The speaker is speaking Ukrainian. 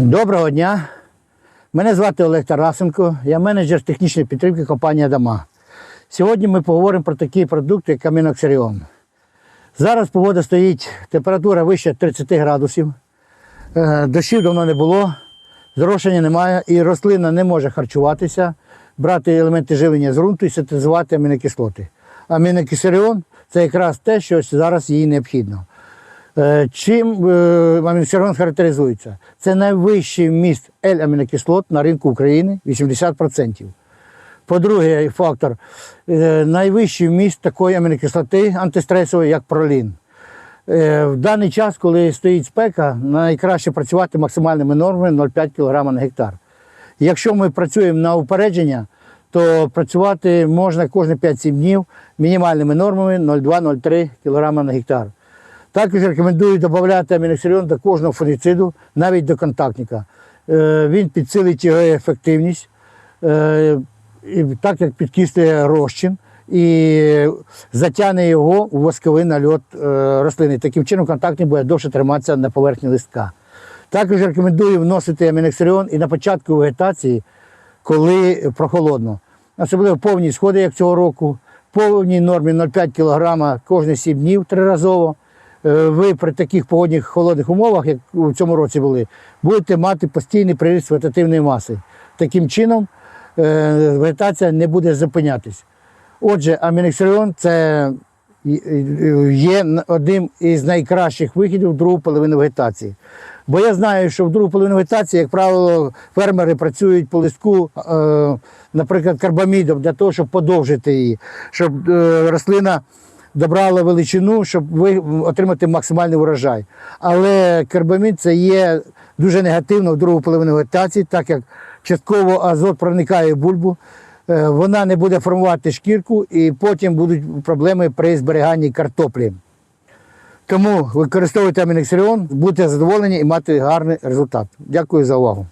Доброго дня. Мене звати Олег Тарасенко, я менеджер технічної підтримки компанії Адама. Сьогодні ми поговоримо про такий продукт, як аміноксаріон. Зараз погода стоїть, температура вища 30 градусів, е, дощів давно не було, зрошення немає і рослина не може харчуватися, брати елементи живлення з ґрунту і синтезувати амінокислоти. Амінокисаріон це якраз те, що зараз їй необхідно. Е, Чим е, характеризується? Це найвищий вміст L-амінокислот на ринку України 80%. По-друге, фактор е, найвищий вміст такої амінокислоти антистресової, як пролін. В даний час, коли стоїть спека, найкраще працювати максимальними нормами 0,5 кг на гектар. Якщо ми працюємо на упередження, то працювати можна кожні 5-7 днів мінімальними нормами 0,2-0,3 кг на гектар. Також рекомендую додати аміноксаріон до кожного фунгіциду, навіть до контактника. Е, Він підсилить його ефективність, е, так як підкислює розчин і затягне його у восковий нальот е, рослини. Таким чином контактник буде довше триматися на поверхні листка. Також рекомендую вносити аміноксаріон і на початку вегетації, коли прохолодно. Особливо повні сходи, як цього року, повній нормі 0,5 кг кожні 7 днів триразово. Е, Ви при таких погодних холодних умовах, як у цьому році були, будете мати постійний приріст вегетативної маси. Таким чином е, вегетація не буде зупинятись. Отже, аміноксаріон це є одним із найкращих вихідів в другу половину вегетації. Бо я знаю, що в другу половину вегетації, як правило, фермери працюють по листку, е, наприклад, карбамідом для того, щоб подовжити її, щоб рослина добрала величину, щоб ви отримати максимальний урожай. Але карбамід це є дуже негативно в другу половину вегетації, так як частково азот проникає в бульбу, е, вона не буде формувати шкірку і потім будуть проблеми при зберіганні картоплі. Тому використовуйте аміноксаріон, будьте задоволені і мати гарний результат. Дякую за увагу.